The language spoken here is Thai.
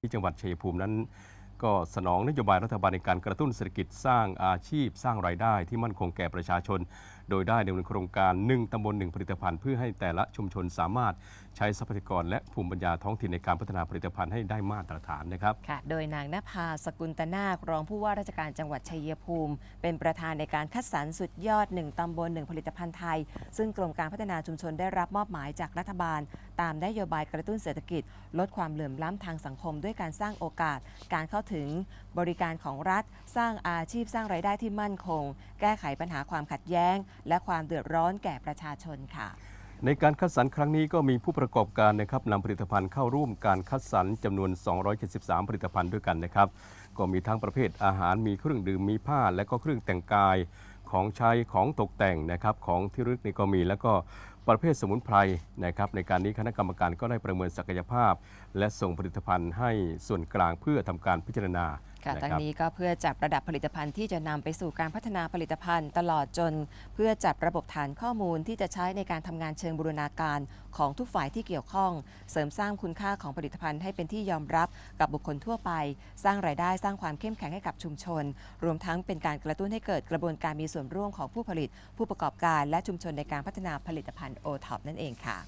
ที่จังหวัดชัยภูมินั้น ก็สนองนโยบายรัฐบาลในการกระตุ้นเศรษฐกิจสร้างอาชีพ สร้างรายได้ที่มั่นคงแก่ประชาชน โดยได้ดำเนินโครงการ 1ตำบล1ผลิตภัณฑ์เพื่อให้แต่ละชุมชนสามารถใช้ทรัพยากรและภูมิปัญญาท้องถิ่นในการพัฒนาผลิตภัณฑ์ให้ได้มาตรฐานนะครับค่ะโดยนางนภาสกุลตนาครองผู้ว่าราชการจังหวัดชัยภูมิ เป็นประธานในการคัดสรรสุดยอด 1ตำบล1ผลิตภัณฑ์ไทย ซึ่งกรมการพัฒนาชุมชนได้รับมอบหมายจากรัฐบาล ตามนโยบายกระตุ้นเศรษฐกิจ ลดความเหลื่อมล้ำทางสังคม ด้วยการสร้างโอกาสการเข้าถึงบริการของรัฐ สร้างอาชีพสร้างรายได้ที่มั่นคง แก้ไขปัญหาความขัดแย้ง และความเดือดร้อนแก่ประชาชนค่ะ ในการคัดสรรครั้งนี้ก็มีผู้ประกอบการนะครับนำผลิตภัณฑ์เข้าร่วมการคัดสรรจำนวน 273 ผลิตภัณฑ์ด้วยกันนะครับ ก็มีทั้งประเภทอาหารมีเครื่องดื่มมีผ้า และก็เครื่องแต่งกายของใช้ของตกแต่งนะครับของที่ระลึกนี่ก็มีแล้วก็ ประเภทสมุนไพรนะครับในการนี้คณะกรรมการก็ได้ประเมินศักยภาพ และส่งผลิตภัณฑ์ให้ส่วนกลางเพื่อทำการพิจารณาค่ะนะทั้คงรับนี้ก็เพื่อจัดระดับผลิตภัณฑ์ที่จะนำไปสู่การพัฒนาผลิตภัณฑ์ ตลอดจน เพื่อจัดระบบฐานข้อมูลที่จะใช้ในการทำงานเชิงบูรณาการของทุกฝ่ายที่เกี่ยวข้อง เสริมสร้างคุณค่าของผลิตภัณฑ์ให้เป็นที่ยอมรับกับบุคคลทั่วไป สร้างรายได้สร้างความเข้มแข็งให้กับชุมชน รวมทั้งเป็นการกระตุ้นให้เกิดกระบวนการมีส่วนร่วมของผู้ผลิต ผู้ประกอบการและชุมชนในการพัฒนาผลิตภัณฑ์โอท็อปนั่นเองค่ะ